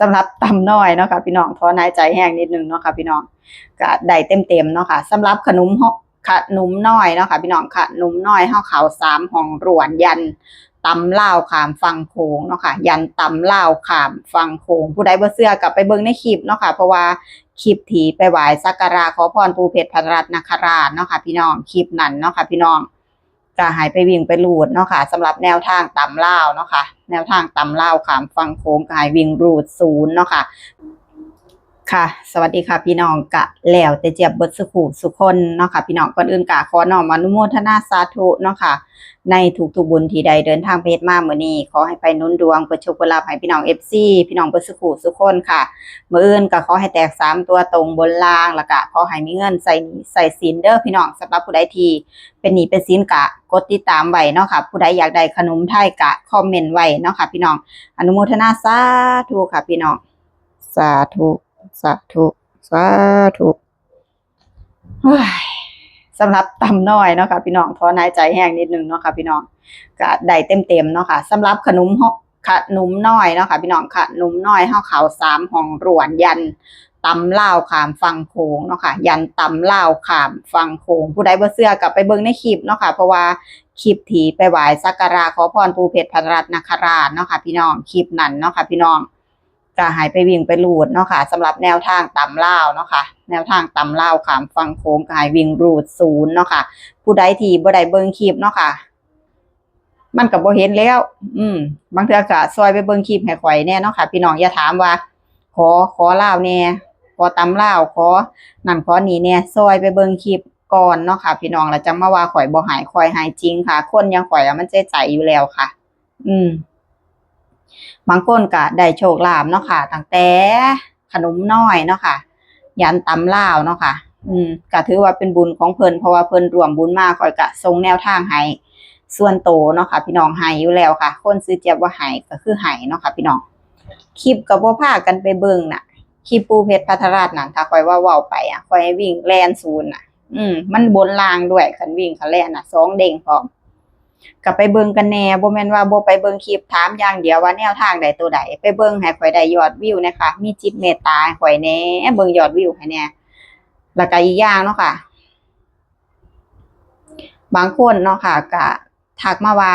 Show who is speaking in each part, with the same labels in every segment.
Speaker 1: สำหรับตำน้อยเนาะค่ะพี่น้องทอนายใจแห้งนิดนึงเนาะค่ะพี่น้องก็ได้เต็มๆเนาะค่ะสำหรับขนมฮอกขนมน้อยเนาะค่ะพี่น้องขนมน้อยเฮาขาวสามห้องรวนยันตำล่าขามฟังโขงเนาะค่ะยันตำล่าขามฟังโขงผู้ใดบ่เชื่อกลับไปเบิ่งในคลิปเนาะค่ะเพราะว่าคลิปที่ไปไหว้สักการะขอพรปูเพชรพันรัตนคราชเนาะค่ะพี่น้องคลิปนั้นเนาะค่ะพี่น้อง ก็หายไปวิ่งไปรูดเนาะค่ะสำหรับแนวทางตำล่าเนาะค่ะแนวทางตำล่าขามฟังโค้งก็หายวิ่งรูดศูนย์เนาะค่ะ ค่ะ สวัสดีค่ะพี่น้องกะแล้วแต่เจียบเบิดสุขสุคนเนาะค่ะพี่น้องก่อนอื่นกะขอน้อมอนุโมทนาสาธุเนาะค่ะ ในทุกๆบุญที่ใดเดินทางไปเฮ็ดมาเมื้อนี้ขอให้ไปนุนดวงเปิดโชคเปิดลาภให้พี่น้อง FC พี่น้องเบิดสุขสุคนค่ะเมื้ออื่นก็ขอให้แตกสามตัวตรงบนล่างแล้วก็ขอให้มีเงินใส่ใส่สินเด้อพี่น้องสำหรับผู้ใดที่เป็นหนี้เป็นสินกะกดติดตามไว้เนาะค่ะผู้ใดอยากได้ขนมไทยกะคอมเมนต์ไว้เนาะค่ะพี่น้องอนุโมทนาสาธุค่ะพี่น้องสาธุ สาธุ สาธุสำหรับตำน้อยเนาะค่ะพี่น้องทอนายใจแห้งนิดนึงเนาะค่ะพี่น้องก็ได้เต็มๆเนาะค่ะสำหรับขนมฮอกขนมน้อยเนาะค่ะพี่น้องขนมน้อยเฮาขาวสามห้องรวนยันตำล่าขามฟังโขงเนาะค่ะยันตำล่าขามฟังโขงผู้ใดบ่เชื่อกลับไปเบิ่งในคลิปเนาะค่ะเพราะว่าคลิปที่ไปไหว้สักการะขอพรปูเพชรพันรัตนคราชเนาะค่ะพี่น้องคลิปนั้นเนาะค่ะพี่น้อง ก็หายไปวิ่งไปรูดเนาะค่ะสำหรับแนวทางตำล่าเนาะค่ะแนวทางตำล่าขามฟังโค้งก็หายวิ่งรูดศูนย์เนาะค่ะผู้ใดที่บ่ได้เบิ่งคลิปเนาะค่ะ มันก็บ่เห็นแล้ว อืม บางเทื่อก็ซอยไปเบิ่งคลิปให้ข่อยแน่เนาะค่ะ พี่น้องอย่าถามว่า ขอขอลาแน่ขอตำลาขอนั่นขอนี่แน่ซอยไปเบิ่งคลิปก่อนเนาะค่ะ พี่น้องแล้วจังมาว่าข่อยบ่หายข่อยหายจริงค่ะ คนยังข่อยอะมันใจใจอยู่แล้วค่ะ อืม บางคนก็ได้โชคลาภเนาะค่ะตั้งแต่ขนมน้อยเนาะค่ะ ยันตำลาวเนาะค่ะ อืมก็ถือว่าเป็นบุญของเพิ่นเพราะว่าเพิ่นรวมบุญมากคอยกะทรงแนวทางให้ส่วนโตเนาะค่ะ พี่น้องให้อยู่แล้วค่ะ คนซื้อเจี๊ยบว่าให้ก็คือให้เนาะค่ะ พี่น้องคลิปก็บ่พากันไปเบิ่งน่ะคลิปปูเพชรพัทราชนั่นถ้าคอยว่าเว้าไปอะคอยวิ่งแลนศูนย์น่ะ อืมมันบนรางด้วยคันวิ่งคันแล่นน่ะสองเด้งพร้อม ก็ไปเบิ่งกันแน่บ่แม่นว่าบ่ไปเบิ่งคลิปถามอย่างเดียวว่าแนวทางใดตัวใดไปเบิ่งให้ข่อยได้ยอดวิวนะคะมีจิตเมตตาข่อยแน่เบิ่งยอดวิวให้แน่แล้วก็อีกอย่างเนาะค่ะ บางคนเนาะค่ะก็ทักมาว่า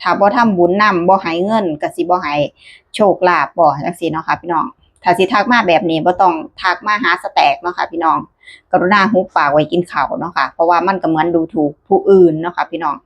Speaker 1: ถ้าบ่ทำบุญนำบ่ให้เงินก็สิบ่ให้โชคลาภบ่จังซี่เนาะค่ะพี่น้องถ้าสิทักมาแบบนี้บ่ต้องทักมาหาสแต็กเนาะค่ะพี่น้อง กรุณาหุบปากไว้กินข้าวเนาะค่ะ เพราะว่ามันก็เหมือนดูถูกผู้อื่นเนาะค่ะพี่น้อง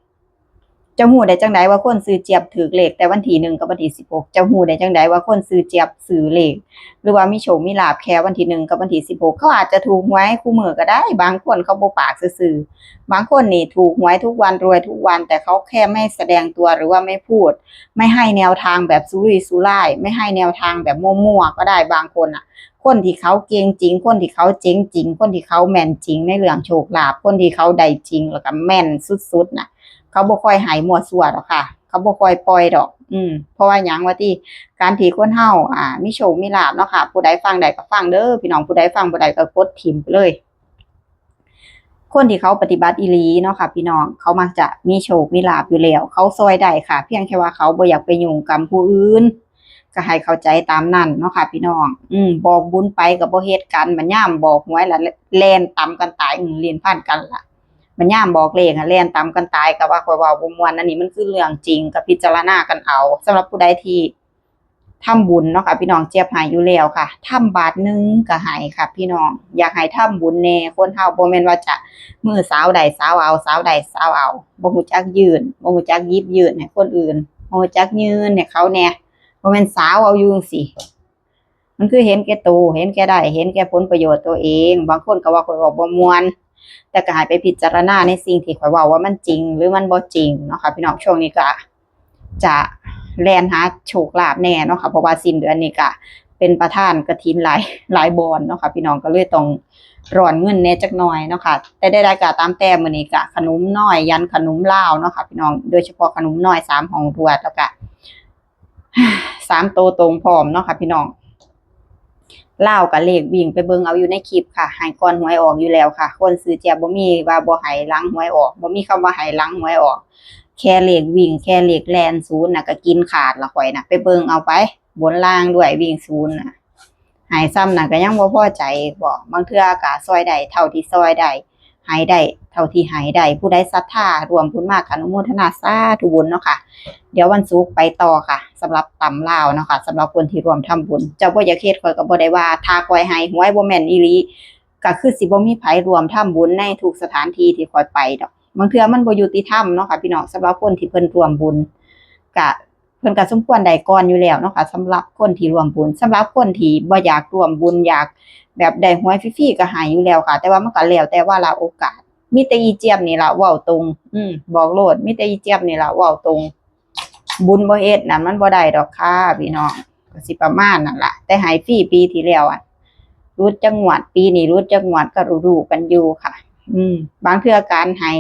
Speaker 1: เจ้าหูได้จังไดว่าคนซื้อเจี๊ยบถือเลขแต่วันที่หนึ่งกับวันที่สิบหกเจ้าหูได้จังไดว่าคนซื้อเจี๊ยบซื้อเลขหรือว่ามีโชคมีลาบแค่วันที่หนึ่งกับวันที่สิบหกเขาอาจจะถูกหวยคู่มือก็ได้ บางคนเขาโบปากซื่อๆบางคนนี่ถูกหวยทุกวันรวยทุกวัน แต่เขาแค่ไม่แสดงตัวหรือว่าไม่พูด ไม่ให้แนวทางแบบสุรุ่ยสุร่าย ไม่ให้แนวทางแบบมั่วๆก็ได้บางคนอะ คนที่เขาเก่งจริง คนที่เขาเจ๋งจริง คนที่เขาแม่นจริงในเรื่องโชคลาภคนที่เขาได้จริงแล้วก็แม่นสุดๆน่ะเขาบ่ค่อยหายมัวซั่วดอกค่ะ เขาบ่ค่อยปล่อยดอก อืม เพราะว่าหยังว่าที่การที่คนเฮาอ่ามีโชคมีลาภเนาะค่ะ ผู้ใดฟังได้ก็ฟังเด้อพี่น้องผู้ใดฟังบ่ได้ก็กดทิ่มไปเลย คนที่เขาปฏิบัติอีหลีเนาะค่ะ พี่น้องเขามักจะมีโชคมีลาภอยู่แล้วเขาซอยได้ค่ะ เพียงแค่ว่าเขาบ่อยากไปยุ่งกับผู้อื่น ก็ให้เข้าใจตามนั้นเนาะค่ะ พี่น้อง อืมบอกบุญไปก็บ่เฮ็ดกันมันย่ามบอกหวยละแล่นตำกันตายเลียนพันกันละมันย่ามบอกเลขอะแล่นตากันตายกับว่าคอยว่าบ่ม่วนอันนี้มันคือเรื่องจริงกับพิจารณากันเอาสำหรับผู้ใดที่ทำบุญเนาะค่ะ พี่น้องเจี๊ยบหายอยู่แล้วค่ะทำบาทหนึงก็หายค่ะ พี่น้อง อยากให้ทำบุญแน่คนเฮาบ่แม่นว่าจะมือสาวใดสาวเอาสาวใดสาวเอาบ่ฮู้จักยืนบ่ฮู้จักยิบยืนให้คนอื่นบ่ฮู้จักยืนให้เขาแน่ บ่แม่นสาวเอาอยู่จังซี่มันคือเห็นแก่ตัวเห็นแก่ได้ เห็นแก่ผลประโยชน์ตัวเอง บางคนก็ว่าข้อยเว้าบ่มวน แต่ก็ให้ไปพิจารณาในสิ่งที่ข่อยว้าว่ามันจริง หรือมันบ่จริงเนาะค่ะพี่น้องช่วงนี้ก็จะแล่นหาโชคลาภแน่เนาะค่ะเพราะว่าสิ้นเดือนนี้ก็เป็นประธานกฐินหลายหลายบอนเนาะค่ะพี่น้องก็เลยต้องร้อนเงินแน่จักหน่อยเนาะค่ะแต่ได้ๆก็ตามแต่มื้อนี้ก็ขนมน้อยยันขนมเลาเนาะค่ะพี่น้องโดยเฉพาะขนมน้อยสามห้องรวดแล้วก็ สามโตวตรงพร้อมเนาะค่ะพี่น้องเล่ากับเลขวิ่งไปเบิ่งเอาอยู่ในคลิปค่ะหายก่อนหวยออกอยู่แล้วค่ะ คนซื้อเจียบบ่มีว่าบ่หายหลังหวยออกบ่มีคำว่าหายหลังหวยออก แค่เลขวิ่ง แค่เลขแลนศูนย์น่ะก็กินขาดละข่อยน่ะไปเบิ่งเอาไป บนล่างด้วยวิ่งศูนย์น่ะหายซ้ำน่ะก็ยังบ่พอใจบอกบางเทื่อกะซอยได้เท่าที่ซอยได้ใหายได้เท่าที่หายได้ผู้ใดศรัทธารวมบุญมากอนุโมทนาสาธุบุญเนาะค่ะ เดี๋ยววันศุกร์ไปต่อค่ะสำหรับตำลาวเนาะค่ะสำหรับคนที่รวมทำบุญ เจ้าบ่อยาเฮ็ดข่อยก็บ่ได้ว่าถ้าข่อยให้หวยบ่แม่นอีหลีก็คือสิบ่มีไผรวมทำบุญในทุกสถานที่ที่ข่อยไปดอกบางเทื่อมันบ่ยุติธรรมเนาะค่ะพี่น้องสำหรับคนที่เพิ่นรวมบุญก็เพิ่นก็สมควรได้ก่อนอยู่แล้วเนาะค่ะสำหรับคนที่รวมบุญสำหรับคนที่บ่อยากรวมบุญอยากแบบได้หวยฟรีๆก็ให้อยู่แล้วค่ะ แต่ว่ามันก็แล้วแต่ว่าละโอกาสมีแต่อีเจี๊ยบนี่ละเว้าตรง อืมบอกโลดมีแต่อีเจี๊ยบนี่ละเว้าตรง บุญบ่เฮ็ดนั่นมันบ่ได้ดอกค่ะพี่น้องก็สิประมาณนั่นละแต่ให้ฟรีปีที่แล้วอะรุดจังหวัดปีนี้รุดจังหวัดก็รู้ๆกันอยู่ค่ะ อืม บางเทื่อการให้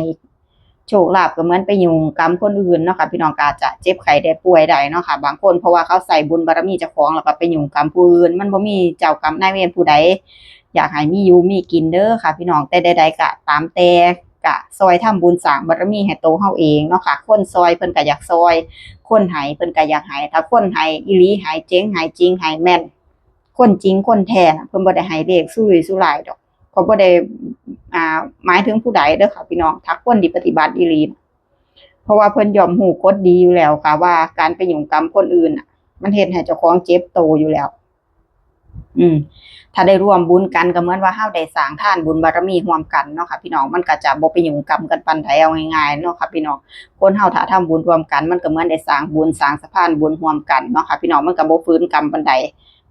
Speaker 1: โชคลาภก็เหมือนไปยุ่งกรรมคนอื่นเนาะค่ะพี่น้องกาจะเจ็บไข้ได้ป่วยได้เนาะค่ะบางคนเพราะว่าเขาใส่บุญบารมีเจ้าของแล้วก็ไปยุ่งกรรมผู้อื่น มันบ่มีเจ้ากรรมนายเวรผู้ใดอยากให้มีอยู่มีกินเด้อค่ะ พี่น้องแต่ใดๆก็ตามแต่กะซอยทำบุญสร้างบารมีให้โตเฮาเองเนาะค่ะคนซอยเพิ่นก็อยากซอย คนให้เพิ่นก็อยากให้ถ้าคนให้อีหลีให้เจ๋งให้จริงให้แม่น คนจริงคนแท้เพิ่นบ่ได้ให้เลขสู้ยสู้หลายดอก เขาบ่ได้อ่าหมายถึงผู้ใดเด้อค่ะพี่น้องถ้าคนที่ปฏิบัติอีหลีเพราะว่าเพิ่นยอมหูกฎดีอยู่แล้วค่ะ ว่าการไปยุ่งกรรมคนอื่นน่ะ มันเฮ็ดให้เจ้าของเจ็บโตอยู่แล้ว อืม ถ้าได้ร่วมบุญกันก็เหมือนว่าเฮาได้สร้างท่านบุญบารมีร่วมกันเนาะค่ะพี่น้องมันก็จะบ่ไปยุ่งกรรมกันปานใดเอาง่ายๆเนาะค่ะพี่น้องคนเฮาถ้าทำบุญร่วมกัน มันก็เหมือนได้สร้างบุญสร้างสะพานบุญร่วมกันเนาะค่ะพี่น้องมันก็บ่ฟื้นกรรมปานใด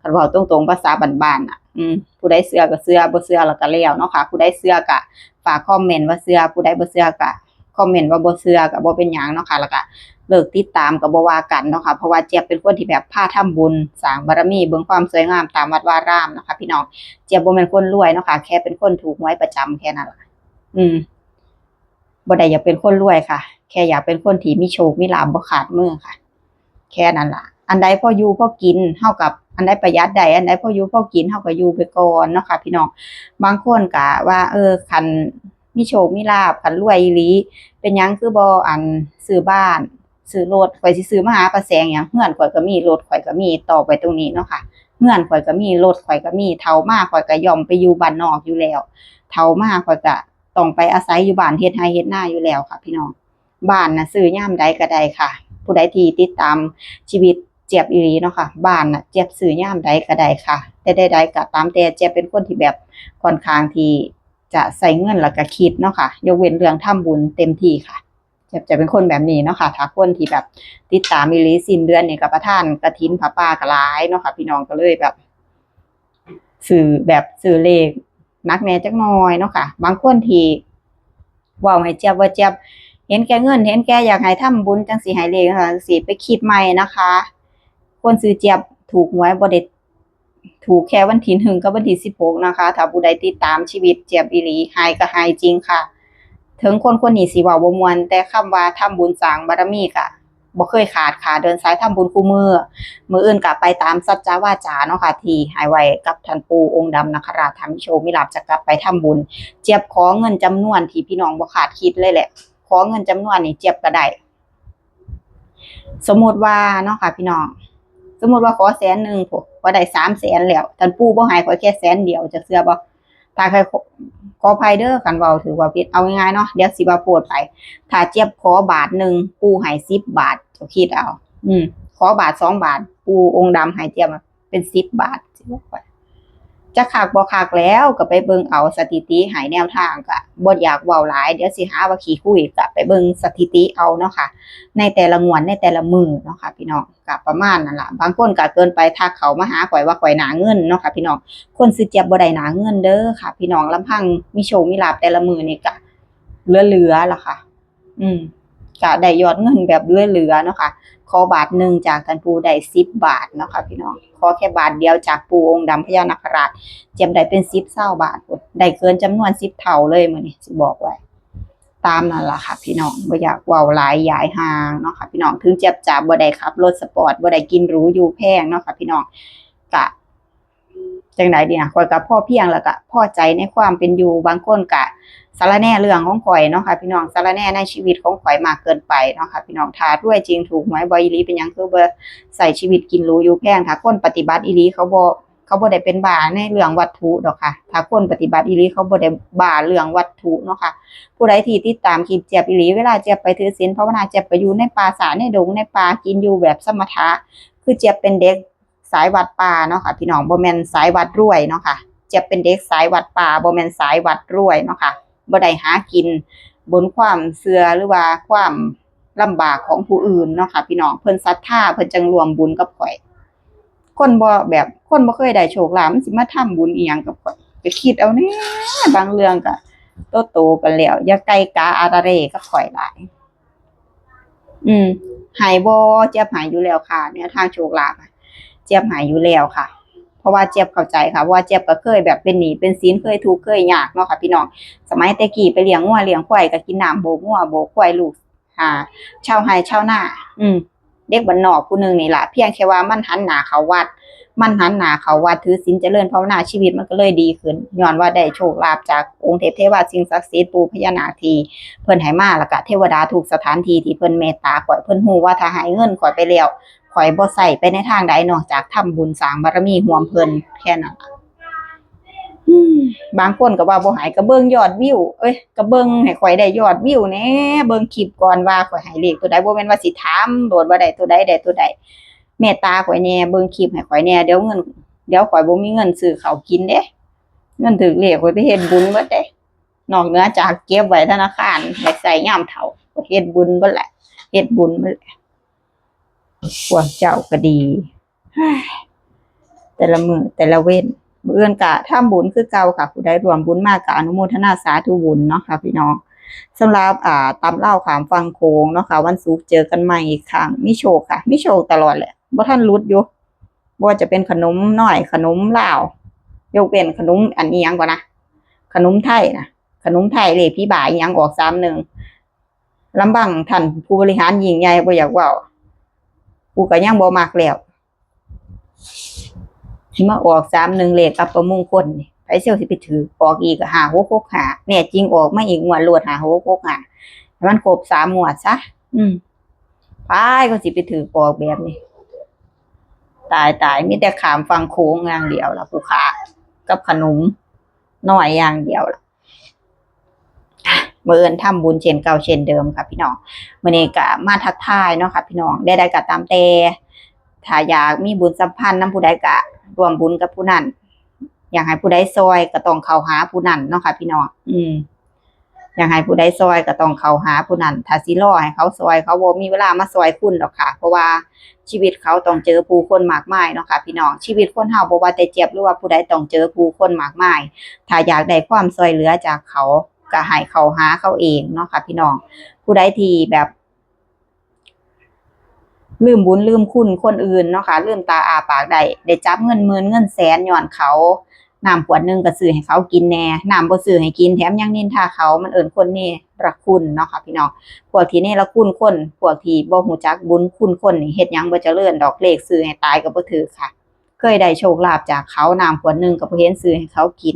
Speaker 1: คันเว้าตรงๆภาษาบ้านๆน่ะ อืมผู้ใดเชื่อก็เชื่อบ่เชื่อแล้วก็แล้วเนาะค่ะ ผู้ใดเชื่อก็ฝากคอมเมนต์ว่าเชื่อผู้ใดบ่เชื่อก็คอมเมนต์ว่าบ่เชื่อก็บ่เป็นหยังเนาะค่ะแล้วก็เลิกติดตามก็บ่ว่ากันเนาะค่ะเพราะว่าเจี๊ยบเป็นคนที่แบบพาทำบุญสร้างบารมีเบิ่งความสวยงามตามวัดวารามนะคะ พี่น้องเจี๊ยบบ่แม่นคนรวยเนาะค่ะแค่เป็นคนถูกหวยประจำแค่นั้นล่ะอืมบ่ได้อยากเป็นคนรวยค่ะ แค่อยากเป็นคนที่มีโชคมีลาภบ่ขาดมือค่ะ แค่นั้นล่ะ อันใดพออยู่พอกินเท่ากับ อันใดประหยัดได้อันใดพออยู่พอกินเท่ากับอยู่ไปก่อนเนาะค่ะพี่น้องบางคนกะว่า เออคันมีโชคมีลาภคันรวยอีหลีเป็นหยังคือบ่อันซื้อบ้านซื้อรถข่อยสิซื้อมหาประแสงหยังเฮือนข่อยก็มีรถข่อยก็มีต่อไปตรงนี้เนาะค่ะเฮือนข่อยก็มีรถข่อยก็มีเฒ่ามากข่อยก็ยอมไปอยู่บ้านนอกอยู่แล้วเฒ่ามากข่อยก็ต้องไปอาศัยอยู่บ้านเฮ็ดไร่เฮ็ดหน้าอยู่แล้วค่ะ พี่น้องบ้านนะซื้อยามใดก็ได้ค่ะ ผู้ใดที่ติดตามชีวิต เจี๊ยบอีหลีเนาะค่ะบ้านน่ะเจี๊ยบซื้อยามใดก็ได้ค่ะ แต่ใดๆก็ตามแต่เจี๊ยบเป็นคนที่แบบค่อนข้างที่จะใส่เงินแล้วก็คิดเนาะค่ะยกเว้นเรื่องทำบุญเต็มที่ค่ะจะจะเป็นคนแบบนี้เนาะค่ะถ้าคนที่แบบติดตามมิลีสิ้นเดือนเนี่ยกับประท่านกระถินผาป่ากระลายเนาะค่ะ พี่น้องก็เลยแบบสื่อแบบสื่อเลขนักแน่จักน่อยเนาะค่ะ บางคนที่ว่าให้เจี๊ยบว่าเจี๊ยบเห็นแก่เงิน เห็นแก่อยากให้ทำบุญจังสีให้เลขจังสีไปคิดใหม่นะคะ คนซื้อเจี๊ยบถูกหวยบ่ได้ถูกแค่วันที่หนึ่งกับวันที่สิบหกนะคะ ถ้าผู้ใดติดตามชีวิตเจี๊ยบอีหลีหายก็หายจริงค่ะ ถึงคนคนนี้สิว้าบ่มวน แต่คำว่าทำบุญสร้างบารมีก็บ่เคยขาดค่ะ เดินสายทำบุญคู่มือ มืออื่นก็ไปตามสัจจาวาจาเนาะค่ะ ที่ให้ไว้กับท่านปูองค์ดำนาคราชทำโชว์มีลาภจะกลับไปทำบุญ เจี๊ยบขอเงินจำนวนที่พี่น้องบ่คาดคิดเลยแหละ ขอเงินจำนวนนี่เจี๊ยบก็ได้ สมมติว่าเนาะค่ะพี่น้อง สมมติว่าขอแสนหนึ่งพวกว่าได้สามแสนแล้วท่านปู่บ่ให้ขอแค่แสนเดียวจะเชื่อบ่ถ้าใครขอภัยเด้อกันเบาถือว่าผิดเอาง่ายๆเนาะเดี๋ยวสิบาโพดไป ถ้าเจี๊ยบขอบาทหนึ่งปูให้สิบบาทจะคิดเอา อืม ขอบาทสองบาท ปูองค์ดำหายเจี๊ยบเป็นสิบบาทสิบอกไป จะขากบ่ขากแล้วก็ไปเบิ่งเอาสถิติให้แนวทางก็บ่อยากเว้าหลาย เดี๋ยวสิหาว่าขี้คุยก็ไปเบิ่งสถิติเอาเนาะค่ะ ในแต่ละงวดในแต่ละมือเนาะค่ะพี่น้องก็ประมาณนั่นละบางคนก็เกินไปทักเขามาหาข่อยว่าข่อยหนาเงินเนาะค่ะพี่น้องคนซื้อเจี๊ยบบ่ได้หนาเงินเด้อค่ะ พี่น้องลำพังมีโชคมีลาบแต่ละมือนี่ก็เหลือๆล่ะค่ะ อืม ก็ได้ยอดเงินแบบเหลือๆเนาะค่ะขอบาทหนึ่งจากท่านปูได้สิบบาทเนาะค่ะพี่น้องขอแค่บาทเดียวจากปูองค์ดำพญานาคราชเจียมได้เป็นสิบเศร้าบาทได้เกินจำนวนสิบเท่าเลยมือนี้สิบอกไว้ตามนั่นแหละค่ะ พี่น้องบ่อยากเว้าหลายยายห่างเนาะค่ะพี่น้องถึงเจ็บจับบ่ได้ขับรถสปอร์ตบ่ได้กินหรูอยู่แพงเนาะค่ะพี่น้องกะ จังไดดีนะข่อยกับพ่อเพียงแล้วก็พ่อใจในความเป็นอยู่บางคนกะสารแน่เรื่องของข่อยเนาะค่ะพี่น้องสารแน่ในชีวิตของข่อยมากเกินไปเนาะค่ะพี่น้องถ้าด้วยจริงถูกหวยบ่อีลีเป็นยังคือบ่ใส่ชีวิตกินรูอยู่แพงถ้าคนปฏิบัติอีลีเขาบ่เขาบ่ได้เป็นบาในเรื่องวัตถุดอกค่ะ ถ้าคนปฏิบัติอีลีเขาบ่ได้บาเรื่องวัตถุเนาะค่ะ ผู้ใดที่ติดตามคลิปเจี๊ยบอีลีเวลาเจี๊ยบไปถือศีลภาวนาเจี๊ยบไปอยู่ในป่าสาในดงในป่ากินอยู่แบบสมถะคือเจี๊ยบเป็นเด็ก สายวัดป่าเนาะค่ะพี่น้องบ่แมนสายวัดรวยเนาะค่ะเจี๊ยบเป็นเด็กสายวัดป่าบ่แมนสายวัดรวยเนาะค่ะบ่ได้หากิน บนความเสื่อหรือว่าความลำบากของผู้อื่นเนาะค่ะพี่น้องเพิ่นศรัทธาเพิ่นจังรวมบุญกับข่อย คนบ่แบบคนบ่เคยได้โชคลาภมันสิมาทำบุญอีหยังกับข่อยก็คิดเอาแน่บางเรื่องก็โตโตกันแล้วอย่าไกลกาอาราเรก็ข่อยหลาย อืมหายบอเจี๊ยบหายอยู่แล้วค่ะ เนี่ยทางโชคลาภอะ เจี๊ยบหายอยู่แล้วค่ะ เพราะว่าเจี๊ยบเข้าใจค่ะว่าเจี๊ยบก็เคยแบบเป็นหนีเป็นสินเคยทุกข์เคยยากเนาะค่ะพี่น้องสมัยแต่กี้ไปเลี้ยงงัวเลี้ยงควายก็กินน้ำโบงัวโบควายลูกหาชาวไร่ชาวนาอืมเด็กบ้านนอกผู้หนึ่งนี่แหละเพียงแค่ว่ามันหันหนาเขาวัด มันหันหนาเขาวัดถือศีลเจริญภาวนาชีวิตมันก็เลยดีขึ้นย้อนว่าได้โชคลาภจากองค์เทพเทวาสิ่งศักดิ์สิทธิ์ปู่พญานาคที เพิ่นให้มาแล้วก็เทวดาถูกสถานที่ที่เพิ่นเมตตาข่อยเพิ่นฮู้ว่าถ้าให้เงินข่อยไปแล้ว ข่อยบ่ใส่ไปในทางใดนอกจากทำบุญสร้างบารมีร่วมเพลินแค่นั้นบางคนก็ว่าบ่หายก็เบิ่งยอดวิว เอ้ยก็เบิ่งให้ข่อยได้ยอดวิวแน่เบิ่งคลิปก่อนว่าข่อยให้เลขตัวใดบ่แม่นว่าสิถามโดดว่าได้ตัวใดได้ตัวใดเมตตาข่อยแหน่เบิ่งคลิปให้ข่อยแหน่เดี๋ยวเงินเดี๋ยวข่อยบ่มีเงินซื้อเขากินเด้เงินถึกเลขข่อยไปเฮ็ดบุญเบิดเด้นอกเหนือจากเก็บไว้ธนาคารไว้ใส่ยามเฒ่าเฮ็ดบุญเบิดแหละเฮ็ดบุญเบิดแหละ พวกเจ้าก็ดี แต่ละมือแต่ละเว้นมื้อนก็ทำบุญคือเก่าค่ะผู้ใดรวมบุญมากก็อนุโมทนาสาธุบุญเนาะค่ะพี่น้องสำหรับอ่าตำเล่าขามฟังโคงเนาะค่ะ วันศุกร์เจอกันใหม่อีกครั้งมีโชคค่ะมีโชคตลอดแหละบ่ทันหลุดอยู่บ่ว่าจะเป็นขนมน้อยขนมเลายกเว้นขนมอันนี้ยังก่อนนะขนมไทยนะขนมไทยเลขพี่บ่ายยังออกสามหนึ่งลำบังท่านผู้บริหารยิงใหญ่บ่อยากว่า กูก็ยังบ่มักแล้วที่มาออกสามหนึ่งเลขอัปปมงคลนี่ไปเซลสิไปถือออกอีกหาหกหกหาเนี่ยจริงออกไมาอีกงวดรวดหาหกหกหามันครบสามงวดซะอืมไปก็สิไปถือออกแบบนี้ตายตายมีแต่ขามฟังโค้งอย่างเดียวล่ะผู้ค้ากับขนมน้อยอย่างเดียวล่ะ เมื่อเอินทำบุญเช่นเก่าเช่นเดิมค่ะพี่น้องมื่อนี้ก็มาทักทายเนาะค่ะพี่น้องได้ได้ก็ตามแต่ถ้าอยากมีบุญสัมพันธ์นํผู้ใดก็รวมบุญกับผู้นั้นอยากให้ผู้ใดซอยก็ต้องเข้าหาผู้นั้นเนาะค่ะพี่น้องอืมอยากให้ผู้ใดซอยก็ต้องเข้าหาผู้นั้นถ้าสิรอให้เขาซอยเขาบ่มีเวลามาซอยคุณหรอกค่ะ เพราะว่าชีวิตเขาต้องเจอผู้คนมากมายเนาะค่ะพี่น้องชีวิตคนเฮาบ่ว่าแต่เจ็บหรือว่าผู้ใดต้องเจอผู้คนมากมาย ถ้าอยากได้ความช่วยเหลือจากเขา ก็ให้เขาหาเขาเองเนาะค่ะ พี่น้อง ผู้ใดที่แบบ ลืมบุญลืมคุณคนอื่นเนาะค่ะลืมตาอาปากได้ได้จับเงินหมื่นเงินแสนย้อนเขาน้ำขวดหนึงก็ซื้อให้เขากินแน่น้ำบ่ซื้อให้กินแถมยังนินทาเขามันเอิ้นคนนี่รักคุณเนาะค่ะพี่น้อง พวกที่นี่ละคุณคน พวกที่บ่ฮู้จักบุญคุณคนนี่เฮ็ดยังบ่เจริญดอกเลขซื้อให้ตายก็บ่ถือค่ะ เคยได้โชคลาภจากเขาน้ำขวดหนึงก็บ่เห็นซื้อให้เขากิน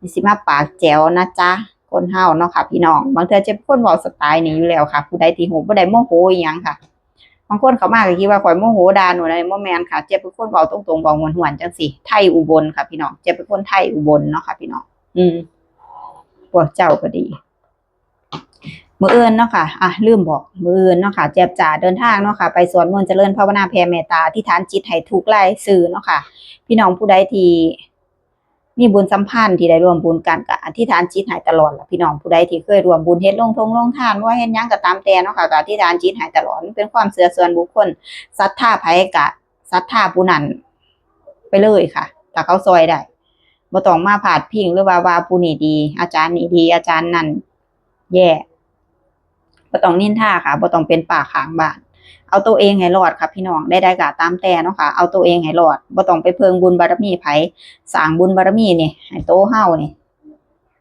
Speaker 1: นี่สิมาปากแจ๋วนะจ๊ะ คนเฮาเนาะค่ะ พี่น้อง บางเทื่อเจ็บคนเว้าสไตล์นี้อยู่แล้วค่ะ ผู้ใดที่ฮู้บ่ได้โมโหอีหยังค่ะ บางคนเขามากคิดว่าข่อยโมโหด่าหนูอะไรบ่แมนค่ะ เจ็บเป็นคนเว้าตรงๆเว้าหวนจังซี่ไทยอุบลค่ะ พี่น้อง เจ็บเป็นคนไทยอุบลเนาะค่ะ พี่น้อง อืมพวกเจ้าก็ดีมื้ออื่นเนาะค่ะ อะ ลืมบอก มื้ออื่นเนาะค่ะ แจ๊บจ๋าเดินทางเนาะค่ะ ไปสวนมนต์เจริญภาวนาแผ่เมตตาอธิษฐานจิตให้ถูกไล่สื่อเนาะค่ะ พี่น้องผู้ใดที่ มีบุญสัมพันธ์ที่ได้รวมบุญกันก็อธิษฐานจิตให้ตลอดล่ะพี่น้องผู้ใดที่เคยรวมบุญเฮ็ดลงทงลงทานว่าเฮ็ดยังก็ตามแต่เนาะค่ะก็อธิษฐานจิตให้ตลอดเป็นความเชื่อส่วนบุคคลศรัทธาไผก็ศรัทธาผู้นั้นไปเลยค่ะถ้าเขาซอยได้บ่ต้องมาพาดพิงหรือว่าว่าผู้นี้ดี อาจารย์นี้ดี อาจารย์นั่นแย่บ่ต้องนินทาค่ะบ่ต้องเป็นป่าขางบ้าน เอาตัวเองให้รอดค่ะพี่น้องได้ได้ก็ตามแต่เนาะค่ะเอาตัวเองให้รอดบ่ต้องไปเพิงบุญบารมีไผสร้างบุญบารมีนี่ให้โตเฮานี่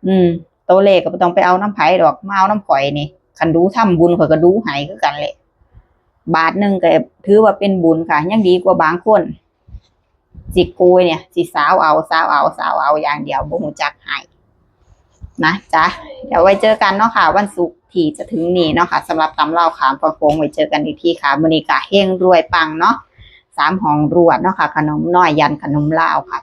Speaker 1: อืมโตเลขก็บ่ต้องไปเอาน้ำไผดอกมาเอาน้ำข่อยนี่คันดูทำบุญข่อยก็ดูห้คือกันแหละบาทหนึ่งก็ถือว่าเป็นบุญค่ะ ยังดีกว่าบางคนสิกุยเนี่ยสิสาวเอาสาวเอาสาวเอาอย่างเดียวบ่ฮู้จักให้นะจ๊ะเดี๋ยวไว้เจอกันเนาะค่ะ วันศุกร์ ที่จะถึงนี้เนาะค่ะสำหรับตำเล่าขามฟังโคงไว้เจอกันอีกทีค่ะมื้อนี้ก็เฮงรวยปังเนาะสามห้องรวดเนาะค่ะขนมน้อยยันขนมลาวค่ะ